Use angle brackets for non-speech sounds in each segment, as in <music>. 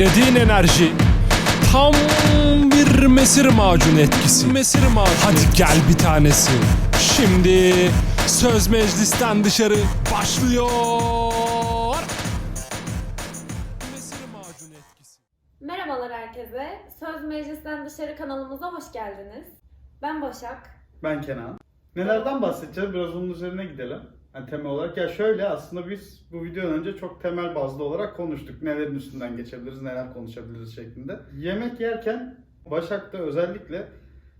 beklediğin enerji tam bir mesir macun etkisi. Mesir macun. Hadi gel bir tanesi. Şimdi söz meclisten dışarı başlıyor. Mesir macun etkisi. Merhabalar herkese. Söz Meclisten Dışarı kanalımıza hoş geldiniz. Ben Başak. Ben Kenan. Nelerden bahsedeceğiz? Biraz onun üzerine gidelim. Yani temel olarak. Ya şöyle aslında biz bu videodan önce çok temel bazlı olarak konuştuk. Nelerin üstünden geçebiliriz, neler konuşabiliriz şeklinde. Yemek yerken Başak'ta özellikle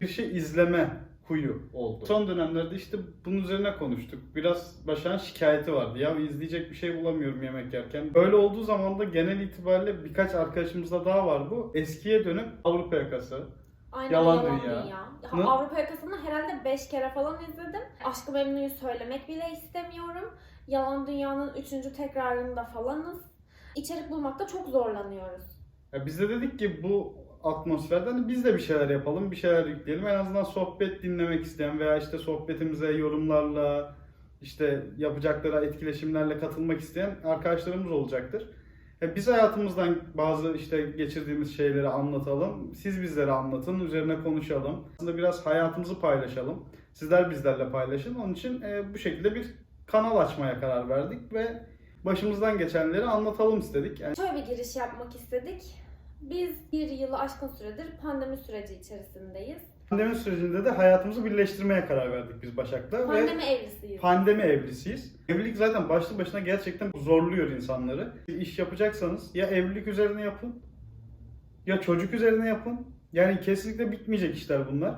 bir şey izleme huyu oldu. Son dönemlerde işte bunun üzerine konuştuk. Biraz Başak'ın şikayeti vardı. Ya izleyecek bir şey bulamıyorum yemek yerken. Böyle olduğu zaman da genel itibariyle birkaç arkadaşımızda daha var bu. Eskiye dönüp Avrupa yakası, Aynen Yalan Yalan, Dünya. Dünya. Ne? Ha, Avrupa Yakası'nı herhalde 5 kere falan izledim. Aşkı Memnu'yu söylemek bile istemiyorum. Yalan Dünya'nın 3. tekrarında falanız. İçerik bulmakta çok zorlanıyoruz. Ya biz de dedik ki bu atmosferden biz de bir şeyler yapalım, bir şeyler yükleyelim. En azından sohbet dinlemek isteyen veya işte sohbetimize yorumlarla, işte yapacakları etkileşimlerle katılmak isteyen arkadaşlarımız olacaktır. Ya biz hayatımızdan bazı işte geçirdiğimiz şeyleri anlatalım. Siz bizlere anlatın, üzerine konuşalım. Aslında biraz hayatımızı paylaşalım. Sizler bizlerle paylaşın. Onun için e, bu şekilde bir kanal açmaya karar verdik ve başımızdan geçenleri anlatalım istedik. Yani Şöyle bir giriş yapmak istedik. Biz bir yılı aşkın süredir pandemi süreci içerisindeyiz. Pandemi sürecinde de hayatımızı birleştirmeye karar verdik biz Başak'ta ve Pandemi evlisiyiz. pandemi evlisiyiz. Evlilik zaten başlı başına gerçekten zorluyor insanları. İş yapacaksanız ya evlilik üzerine yapın ya çocuk üzerine yapın. Yani kesinlikle bitmeyecek işler bunlar.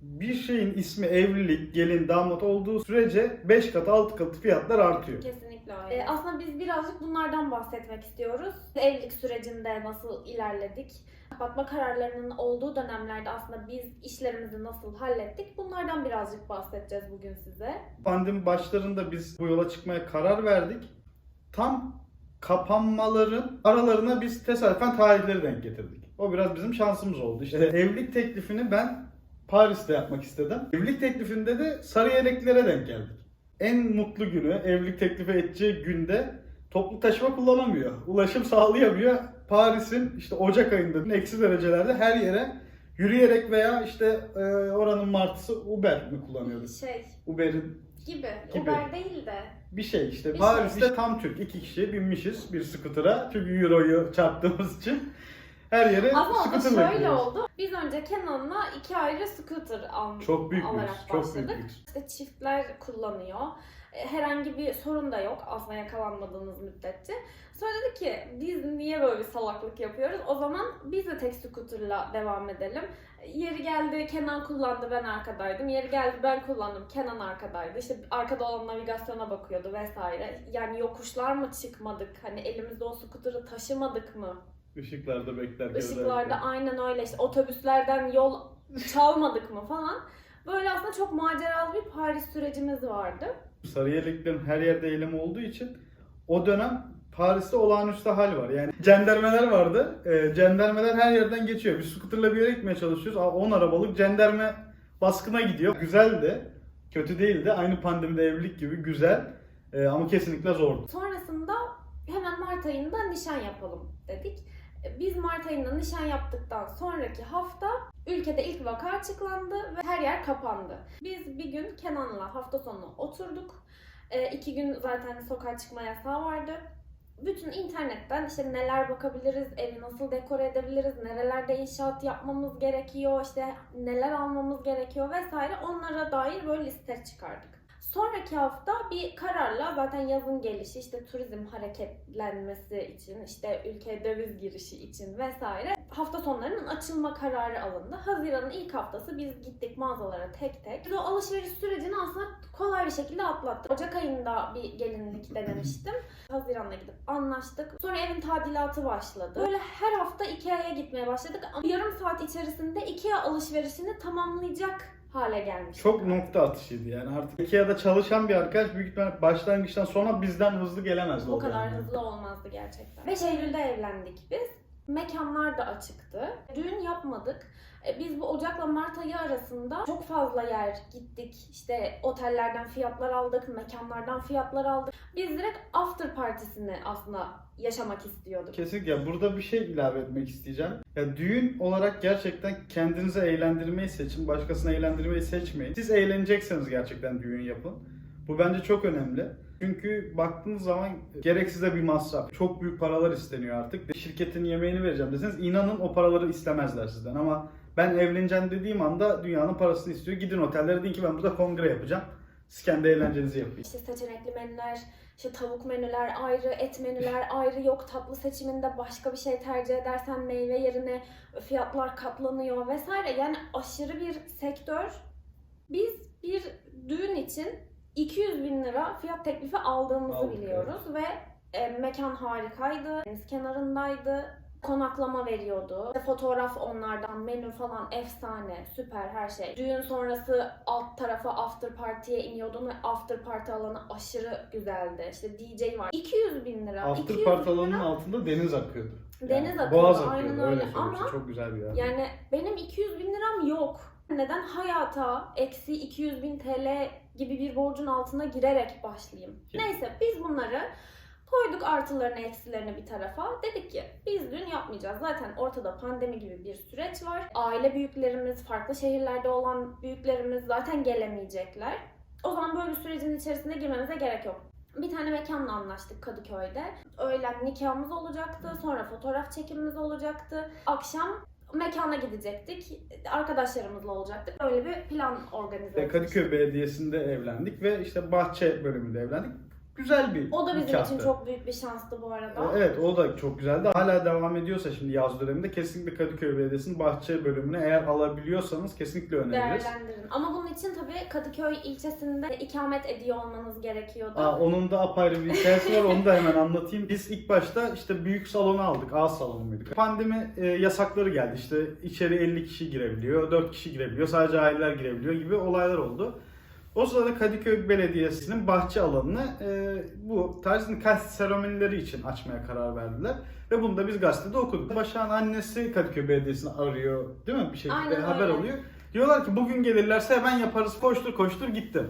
Bir şeyin ismi evlilik, gelin, damat olduğu sürece 5 kat 6 kat fiyatlar artıyor. Kesinlikle öyle. Ee, aslında biz birazcık bunlardan bahsetmek istiyoruz. Evlilik sürecinde nasıl ilerledik? Kapatma kararlarının olduğu dönemlerde aslında biz işlerimizi nasıl hallettik? Bunlardan birazcık bahsedeceğiz bugün size. Pandemi başlarında biz bu yola çıkmaya karar verdik. Tam kapanmaların aralarına biz tesadüfen tarihleri denk getirdik. O biraz bizim şansımız oldu. İşte evlilik teklifini ben Paris'te yapmak istedim. Evlilik teklifinde de Sarıyerliklere denk geldik. En mutlu günü, evlilik teklifi edeceği günde toplu taşıma kullanamıyor. Ulaşım sağlayamıyor. Paris'in işte Ocak ayında eksi derecelerde her yere yürüyerek veya işte e, oranın martısı Uber mi kullanıyordu? Şey Uber'in gibi, Gibi. Uber değil de bir şey işte. Bir Paris'te tam Türk iki kişi binmişiz bir skutura. Çünkü Euro'yu çarptığımız için her yere ama o da şöyle oldu. Biz önce Canon'la iki ayrı scooter al Çok büyük alarak lüks, çok büyük başladık. lüks. İşte çiftler kullanıyor. E, Herhangi bir sorun da yok aslında yakalanmadığınız müddetçe. Sonra dedi ki biz niye böyle bir salaklık yapıyoruz? O zaman biz de tek scooter'la devam edelim. Yeri geldi Kenan kullandı ben arkadaydım. Yeri geldi ben kullandım Kenan arkadaydı. İşte arkada olan navigasyona bakıyordu vesaire. Yani yokuşlar mı çıkmadık? Hani elimizde o scooter'ı taşımadık mı? Işıklarda beklerken. Işıklarda aynen öyle işte otobüslerden yol çalmadık mı falan. Böyle aslında çok maceralı bir Paris sürecimiz vardı. Sarıyerliklerin her yerde eylemi olduğu için o dönem Paris'te olağanüstü hal var. Yani cendermeler vardı. E, cendermeler her yerden geçiyor. Biz skuterla bir yere gitmeye çalışıyoruz. Aa, 10 arabalık cenderme baskına gidiyor. Güzeldi. Kötü değildi. Aynı pandemide evlilik gibi güzel. E, ama kesinlikle zordu. Sonrasında hemen Mart ayında nişan yapalım dedik. Biz Mart ayında nişan yaptıktan sonraki hafta ülkede ilk vaka açıklandı ve her yer kapandı. Biz bir gün Kenan'la hafta sonu oturduk. E, iki gün zaten sokağa çıkma yasağı vardı. Bütün internetten işte neler bakabiliriz, evi nasıl dekore edebiliriz, nerelerde inşaat yapmamız gerekiyor, işte neler almamız gerekiyor vesaire onlara dair böyle liste çıkardık. Sonraki hafta bir kararla zaten yazın gelişi işte turizm hareketlenmesi için işte ülkeye döviz girişi için vesaire hafta sonlarının açılma kararı alındı. Haziran'ın ilk haftası biz gittik mağazalara tek tek. Biz o alışveriş sürecini aslında kolay bir şekilde atlattık. Ocak ayında bir gelinlik denemiştim. Haziran'da gidip anlaştık. Sonra evin tadilatı başladı. Böyle her hafta Ikea'ya gitmeye başladık. Yarım saat içerisinde Ikea alışverişini tamamlayacak hale gelmiş. Çok nokta atışıydı yani artık Ikea'da çalışan bir arkadaş büyük ihtimalle başlangıçtan sonra bizden hızlı gelemezdi. O kadar dönemde. hızlı olmazdı gerçekten. 5 Eylül'de evlendik biz. Mekanlar da açıktı. Düğün yapmadık. E, Biz bu Ocak'la Mart ayı arasında çok fazla yer gittik. İşte otellerden fiyatlar aldık, mekanlardan fiyatlar aldık. Biz direkt after partisini aslında yaşamak istiyorduk. Kesinlikle. Burada bir şey ilave etmek isteyeceğim. Ya düğün olarak gerçekten kendinizi eğlendirmeyi seçin. Başkasını eğlendirmeyi seçmeyin. Siz eğlenecekseniz gerçekten düğün yapın. Bu bence çok önemli. Çünkü baktığınız zaman gereksiz de bir masraf. Çok büyük paralar isteniyor artık. Şirketin yemeğini vereceğim deseniz inanın o paraları istemezler sizden ama ben evleneceğim dediğim anda dünyanın parasını istiyor. Gidin otellere deyin ki ben burada kongre yapacağım. Siz kendi eğlencenizi yapın. İşte seçenekli menüler, işte tavuk menüler ayrı, et menüler ayrı, yok tatlı seçiminde başka bir şey tercih edersen meyve yerine fiyatlar katlanıyor vesaire. Yani aşırı bir sektör. Biz bir düğün için 200 bin lira fiyat teklifi aldığımızı Aldık, biliyoruz ve e, mekan harikaydı, deniz kenarındaydı. Konaklama veriyordu. İşte fotoğraf onlardan, menü falan efsane, süper her şey. Düğün sonrası alt tarafa after party'ye iniyordun ve after party alanı aşırı güzeldi. İşte DJ var. 200 bin lira. After 200 party bin lira. alanının altında deniz akıyordu. Deniz akıyordu, Boğaz aynen akıyordu. öyle. söyleyeyim Ama çok güzel bir yer. Yani benim 200 bin liram yok. Neden hayata eksi 200 bin TL gibi bir borcun altına girerek başlayayım? Ki- Neyse biz bunları koyduk artılarını eksilerini bir tarafa. Dedik ki biz dün yapmayacağız. Zaten ortada pandemi gibi bir süreç var. Aile büyüklerimiz, farklı şehirlerde olan büyüklerimiz zaten gelemeyecekler. O zaman böyle bir sürecin içerisine girmemize gerek yok. Bir tane mekanla anlaştık Kadıköy'de. Öğlen nikahımız olacaktı. Sonra fotoğraf çekimimiz olacaktı. Akşam mekana gidecektik. Arkadaşlarımızla olacaktık. Böyle bir plan organize ettik. Kadıköy Belediyesi'nde evlendik ve işte bahçe bölümünde evlendik. Güzel bir O da bizim nikahtı. için çok büyük bir şanstı bu arada. E, Evet o da çok güzeldi. Hala devam ediyorsa şimdi yaz döneminde kesinlikle Kadıköy Belediyesi'nin bahçe bölümüne eğer alabiliyorsanız kesinlikle öneririz. Değerlendirin. Ama bunun için tabii Kadıköy ilçesinde ikamet ediyor olmanız gerekiyordu. Aa, onun da apayrı bir hikayesi var onu da hemen anlatayım. Biz ilk başta işte büyük salonu aldık. A salonu muydu? Pandemi e, yasakları geldi. İşte içeri 50 kişi girebiliyor, 4 kişi girebiliyor, sadece aileler girebiliyor gibi olaylar oldu. O sırada Kadıköy Belediyesi'nin bahçe alanını e, bu tarz nikah seremonileri için açmaya karar verdiler. Ve bunu da biz gazetede okuduk. Başak'ın annesi Kadıköy Belediyesi'ni arıyor değil mi? Bir şekilde Aynen haber öyle. alıyor. Diyorlar ki bugün gelirlerse hemen yaparız koştur koştur gittim.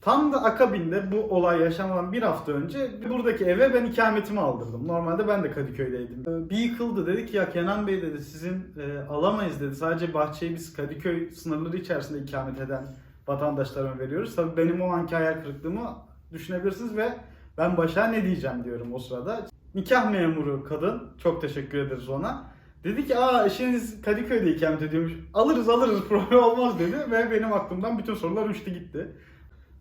Tam da akabinde bu olay yaşanmadan bir hafta önce buradaki eve ben ikametimi aldırdım. Normalde ben de Kadıköy'deydim. Ee, Bir yıkıldı dedi ki ya Kenan Bey dedi sizin e, alamayız dedi. Sadece bahçeyi biz Kadıköy sınırları içerisinde ikamet eden vatandaşlarıma veriyoruz. Tabii benim o anki hayal kırıklığımı düşünebilirsiniz ve ben başa ne diyeceğim diyorum o sırada. Nikah memuru kadın çok teşekkür ederiz ona. Dedi ki aa eşiniz Kadıköy'de ikamet ediyormuş. Alırız alırız <laughs> problem olmaz dedi ve benim aklımdan bütün sorular uçtu gitti.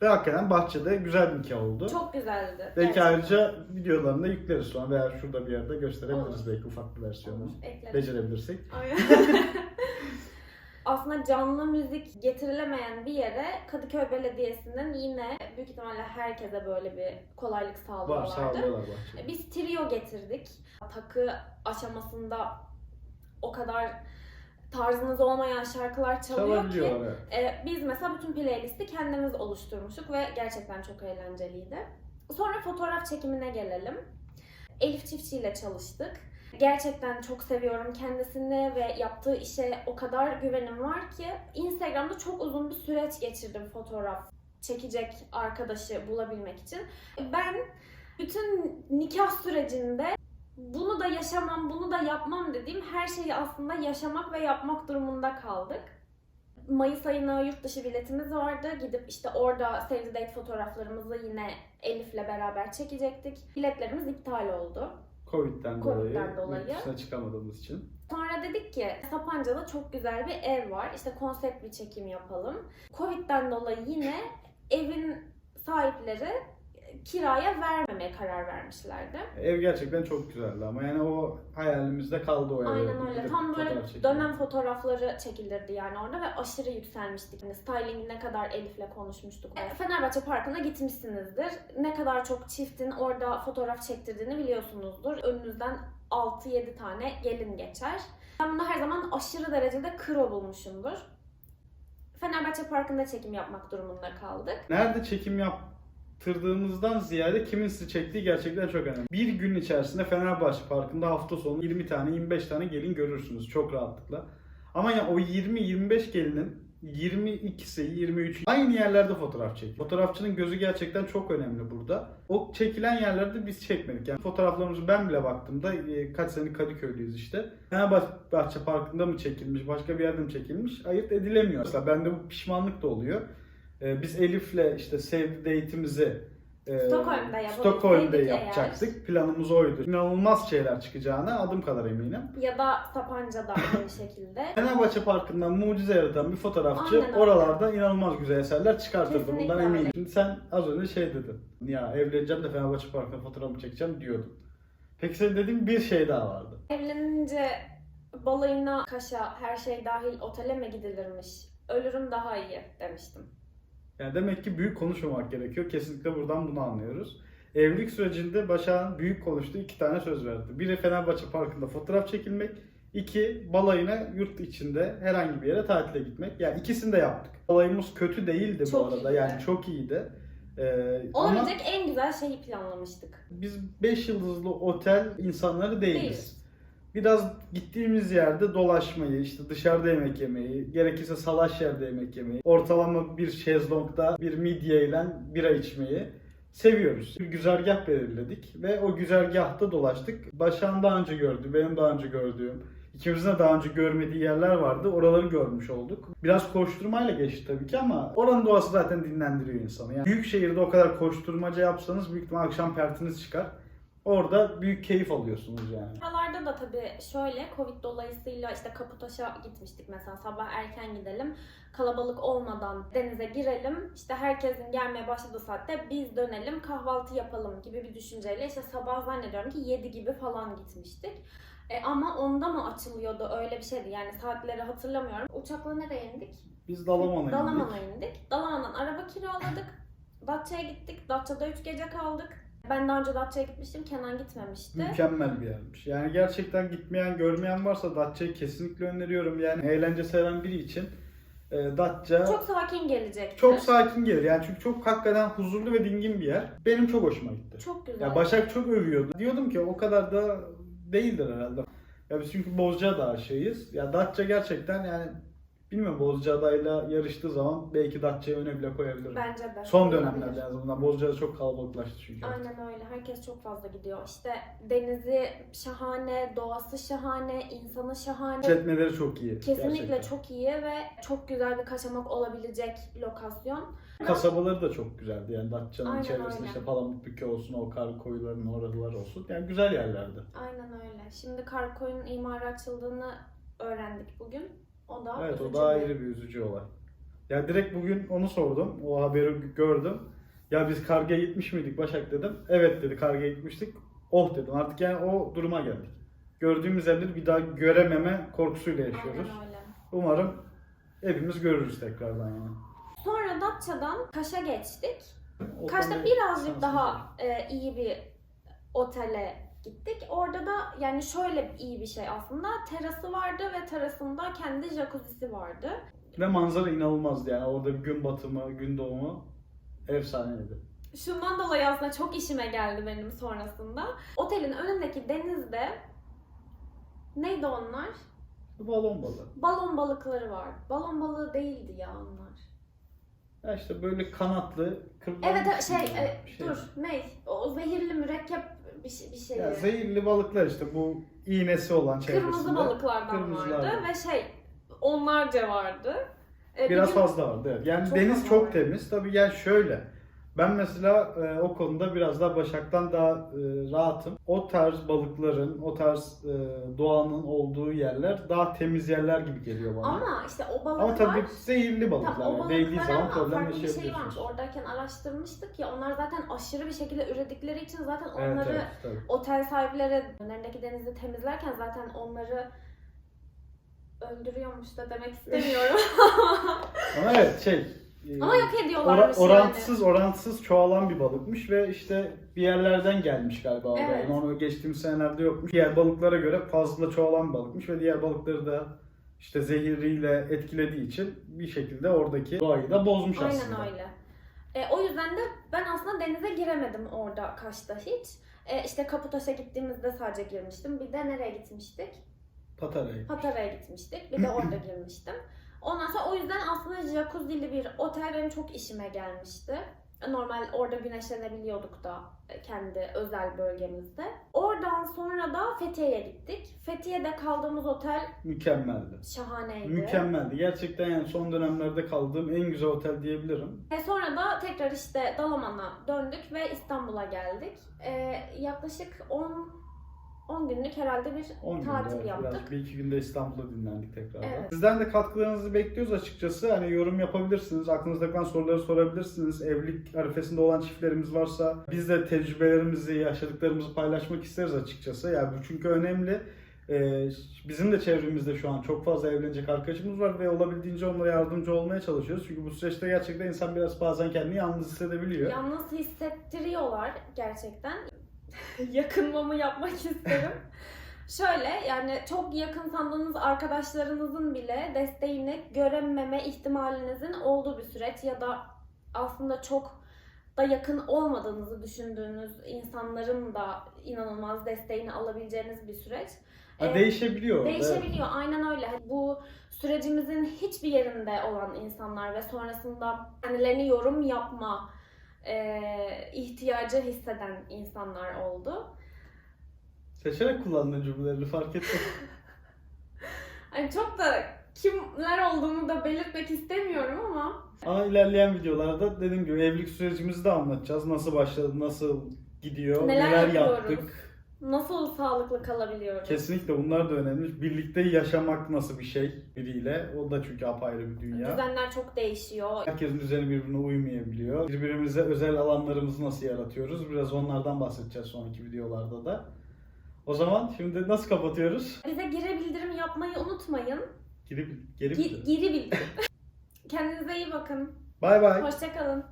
Ve hakikaten bahçede güzel bir nikah oldu. Çok güzeldi. Belki Gerçekten. ayrıca videolarını da yükleriz sonra veya şurada bir yerde gösterebiliriz Olur. belki ufak bir versiyonu. Olur. Becerebilirsek. <laughs> Aslında canlı müzik getirilemeyen bir yere Kadıköy Belediyesi'nin yine büyük ihtimalle herkese böyle bir kolaylık Var sağlıyorlardı. sağlıyorlar bahçede. Biz trio getirdik. Takı aşamasında o kadar tarzınız olmayan şarkılar çalıyor ki evet. e, biz mesela bütün playlisti kendimiz oluşturmuştuk ve gerçekten çok eğlenceliydi. Sonra fotoğraf çekimine gelelim. Elif Çiftçi ile çalıştık. Gerçekten çok seviyorum kendisini ve yaptığı işe o kadar güvenim var ki Instagram'da çok uzun bir süreç geçirdim fotoğraf çekecek arkadaşı bulabilmek için. Ben bütün nikah sürecinde bunu da yaşamam, bunu da yapmam dediğim her şeyi aslında yaşamak ve yapmak durumunda kaldık. Mayıs ayına yurt dışı biletimiz vardı. Gidip işte orada Save the Date fotoğraflarımızı yine Elif'le beraber çekecektik. Biletlerimiz iptal oldu. Covid'den, Covid'den dolayı, dolayı. dışına çıkamadığımız için. Sonra dedik ki Sapanca'da çok güzel bir ev var. İşte konsept bir çekim yapalım. Covid'den dolayı yine evin sahipleri kiraya vermemeye karar vermişlerdi. Ev gerçekten çok güzeldi ama yani o hayalimizde kaldı o ev. Aynen öyle. Gidip Tam böyle fotoğraf dönem fotoğrafları çekilirdi yani orada ve aşırı yükselmiştik. Yani styling ne kadar Elif'le konuşmuştuk. E, Fenerbahçe Parkı'na gitmişsinizdir. Ne kadar çok çiftin orada fotoğraf çektirdiğini biliyorsunuzdur. Önünüzden 6-7 tane gelin geçer. Ben bunu her zaman aşırı derecede kro bulmuşumdur. Fenerbahçe Parkı'nda çekim yapmak durumunda kaldık. Nerede çekim yaptırdığımızdan ziyade kimin sizi çektiği gerçekten çok önemli. Bir gün içerisinde Fenerbahçe Parkı'nda hafta sonu 20 tane 25 tane gelin görürsünüz çok rahatlıkla. Ama ya o 20-25 gelinin 22'si 23 aynı yerlerde fotoğraf çekiyor. Fotoğrafçının gözü gerçekten çok önemli burada. O çekilen yerlerde biz çekmedik. Yani fotoğraflarımızı ben bile baktığımda e, kaç sene Kadıköy'lüyüz işte. Fenerbahçe Parkı'nda mı çekilmiş, başka bir yerde mi çekilmiş ayırt edilemiyor. Mesela bende bu pişmanlık da oluyor. E, Biz Elif'le işte the Date'imizi e, Stockholm'da yapabilseydik Stockholm'da eğer. yapacaktık. Planımız oydu. İnanılmaz şeyler çıkacağına adım kadar eminim. Ya da Sapanca'da aynı <laughs> şekilde. Fenerbahçe Parkı'ndan mucize yaratan bir fotoğrafçı Aynen öyle. oralarda inanılmaz güzel eserler çıkartırdı. Kesinlikle Bundan öyle. eminim. Şimdi sen az önce şey dedin. Ya evleneceğim de Fenerbahçe Parkı'nda fotoğrafımı çekeceğim diyordun. Peki senin dediğin bir şey daha vardı. Evlenince balayına, kaşa, her şey dahil otele mi gidilirmiş? Ölürüm daha iyi demiştim. Yani demek ki büyük konuşmamak gerekiyor. Kesinlikle buradan bunu anlıyoruz. Evlilik sürecinde Başak'ın büyük konuştuğu iki tane söz verdi. Biri Fenerbahçe Parkı'nda fotoğraf çekilmek. iki balayına yurt içinde herhangi bir yere tatile gitmek. Yani ikisini de yaptık. Balayımız kötü değildi bu Çok arada. iyiydi. Yani çok iyiydi. Ee, ama Olabilecek en güzel şeyi planlamıştık. biz 5 yıldızlı otel insanları değiliz. Değiliz. Biraz gittiğimiz yerde dolaşmayı, işte dışarıda yemek yemeyi, gerekirse salaş yerde yemek yemeyi, ortalama bir şezlongda bir midye ile bira içmeyi seviyoruz. Bir güzergah belirledik ve o güzergahta dolaştık. Başak'ın daha önce gördüğü, benim daha önce gördüğüm, ikimizin de daha önce görmediği yerler vardı. Oraları görmüş olduk. Biraz koşturmayla geçti tabii ki ama oranın doğası zaten dinlendiriyor insanı. Yani büyük şehirde o kadar koşturmaca yapsanız büyük ihtimal akşam pertiniz çıkar. Orada büyük keyif alıyorsunuz yani. Buralarda da tabii şöyle Covid dolayısıyla işte Kaputaş'a gitmiştik mesela sabah erken gidelim. Kalabalık olmadan denize girelim. İşte herkesin gelmeye başladığı saatte biz dönelim kahvaltı yapalım gibi bir düşünceyle işte sabah zannediyorum ki 7 gibi falan gitmiştik. E, ama onda mı açılıyordu öyle bir şeydi yani saatleri hatırlamıyorum. Uçakla nereye indik? Biz Dalaman'a Dalaman'a indik. indik. Dalaman'dan araba kiraladık. Datça'ya gittik. Datça'da 3 gece kaldık. Ben daha önce Datça'ya gitmiştim. Kenan gitmemişti. Mükemmel bir yermiş. Yani gerçekten gitmeyen, görmeyen varsa Datça'yı kesinlikle öneriyorum. Yani eğlence seven biri için e, Datça Çok sakin gelecek. çok sakin gelir. Yani çünkü çok hakikaten huzurlu ve dingin bir yer. Benim çok hoşuma gitti. Çok güzel. Ya Başak çok övüyordu. Diyordum ki o kadar da değildir herhalde. Ya biz çünkü Bozcaada aşığıyız. Ya Datça gerçekten yani bilmiyorum Bozcaada'yla yarıştığı zaman belki Datça'yı öne bile koyabilirim. Bence de. Son dönemlerde en azından Bozcaada çok kalabalıklaştı çünkü. artık. Aynen öyle. Herkes çok fazla gidiyor. İşte denizi şahane, doğası şahane, insanı şahane. İşletmeleri çok iyi. Kesinlikle gerçekten. çok iyi ve çok güzel bir kaçamak olabilecek lokasyon. Kasabaları da çok güzeldi yani Datça'nın Aynen çevresinde öyle. işte Palamutbükü olsun, o kar koyularının oralar olsun. Yani güzel yerlerdi. Aynen öyle. Şimdi Karkoy'un imarı açıldığını öğrendik bugün. O da Evet o üzücü da bir- ayrı bir üzücü olay. Ya direkt bugün onu sordum. O haberi gördüm. Ya biz kargaya gitmiş miydik Başak dedim. Evet dedi kargaya gitmiştik. Oh dedim artık yani o duruma geldik. Gördüğümüz yerleri bir daha görememe korkusuyla yaşıyoruz. Aynen öyle. Umarım hepimiz görürüz tekrardan yani. Sonra Datça'dan Kaş'a geçtik. Kaş'ta birazcık daha e, iyi bir otele gittik. Orada da yani şöyle iyi bir şey aslında. Terası vardı ve terasında kendi jacuzzi'si vardı. Ve manzara inanılmazdı yani. Orada gün batımı, gün doğumu efsaneydi. Şundan dolayı aslında çok işime geldi benim sonrasında. Otelin önündeki denizde neydi onlar? Balon balığı. Balon balıkları var. Balon balığı değildi ya onlar. Ya işte böyle kanatlı, kırplanmış Evet evet, şey, gibi e, şey. dur ne? O zehirli mürekkep bir, şey- bir şey. Ya zehirli balıklar işte bu iğnesi olan çevresinde. Kırmızı balıklardan Kırmızılar vardı var. ve şey onlarca vardı. E, bir Biraz gün- fazla vardı evet. Yani Çok deniz fazla çok vardı. temiz. Tabii yani şöyle. Ben mesela e, o konuda biraz daha Başak'tan daha e, rahatım. O tarz balıkların, o tarz e, doğanın olduğu yerler daha temiz yerler gibi geliyor bana. Ama işte o balıklar Ama tabii zehirli balıklar. O yani değdiği zaman problem bir şey varmış. Oradayken araştırmıştık ya onlar zaten aşırı bir şekilde üredikleri için zaten Evet, onları evet, tabii. otel sahipleri önlerindeki denizi temizlerken zaten onları öldürüyormuş da demek istemiyorum. <laughs> Ama evet şey e, Ama yok ora- ediyorlarmış orantısız orantısız çoğalan bir balıkmış ve işte bir yerlerden gelmiş galiba orada. Evet. Yani onu geçtiğimiz senelerde yokmuş. Diğer balıklara göre fazla çoğalan bir balıkmış ve diğer balıkları da işte zehiriyle etkilediği için bir şekilde oradaki doğayı da bozmuş yani. aslında. Aynen öyle. E, o yüzden de ben aslında denize giremedim orada Kaş'ta hiç. E, işte Kaputaş'a gittiğimizde sadece girmiştim. Bir de nereye gitmiştik? Patara'yı. Patara'ya gitmiştik. Bir de orada <clears throat> girmiştim. Ondan sonra o yüzden aslında jacuzzi'li bir otel benim çok işime gelmişti. Normal orada güneşlenebiliyorduk da e, kendi özel bölgemizde. Oradan sonra da Fethiye'ye gittik. Fethiye'de kaldığımız otel Mükemmeldi. şahaneydi. Mükemmeldi. Gerçekten yani son dönemlerde kaldığım en güzel otel diyebilirim. Ve sonra da tekrar işte Dalaman'a döndük ve İstanbul'a geldik. Ee, yaklaşık 10 10 günlük herhalde bir 10 günde tatil evet, yaptık. biraz bir iki günde İstanbul'da dinlendik tekrar. Evet. Sizden de katkılarınızı bekliyoruz açıkçası. Hani yorum yapabilirsiniz, aklınızda kalan soruları sorabilirsiniz. Evlilik arifesinde olan çiftlerimiz varsa biz de tecrübelerimizi, yaşadıklarımızı paylaşmak isteriz açıkçası. Yani bu çünkü önemli. Ee, bizim de çevremizde şu an çok fazla evlenecek arkadaşımız var ve olabildiğince onlara yardımcı olmaya çalışıyoruz. Çünkü bu süreçte gerçekten insan biraz bazen kendini yalnız hissedebiliyor. Yalnız hissettiriyorlar gerçekten. <laughs> Yakınmamı yapmak isterim. Şöyle yani çok yakın sandığınız arkadaşlarınızın bile desteğini görememe ihtimalinizin olduğu bir süreç ya da aslında çok da yakın olmadığınızı düşündüğünüz insanların da inanılmaz desteğini alabileceğiniz bir süreç. Ha, Ee, değişebiliyor. Değişebiliyor aynen öyle. Hani Bu sürecimizin hiçbir yerinde olan insanlar ve sonrasında kendilerini yorum yapma e, ihtiyacı hisseden insanlar oldu. Seçerek kullandığın cümlelerini fark ettim. <laughs> Hani çok da kimler olduğunu da belirtmek istemiyorum ama Ama ilerleyen videolarda dediğim gibi evlilik sürecimizi de anlatacağız. Nasıl başladı, nasıl gidiyor, Neler neler, yaptık. Nasıl sağlıklı kalabiliyoruz? Kesinlikle bunlar da önemli. Birlikte yaşamak nasıl bir şey biriyle. O da çünkü apayrı bir dünya. Düzenler çok değişiyor. Herkesin düzeni birbirine uymayabiliyor. Birbirimize özel alanlarımızı nasıl yaratıyoruz? Biraz onlardan bahsedeceğiz sonraki videolarda da. O zaman şimdi nasıl kapatıyoruz? Bize geri bildirim yapmayı unutmayın. Geri, geri Gi- geri bildirim. <laughs> Kendinize iyi bakın. Bay bay. Hoşçakalın.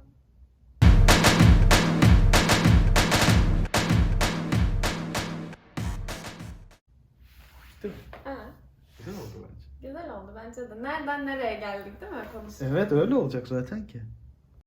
Evet. Güzel oldu bence. Güzel oldu bence de. Nereden nereye geldik değil mi konuşurken? Evet öyle olacak zaten ki.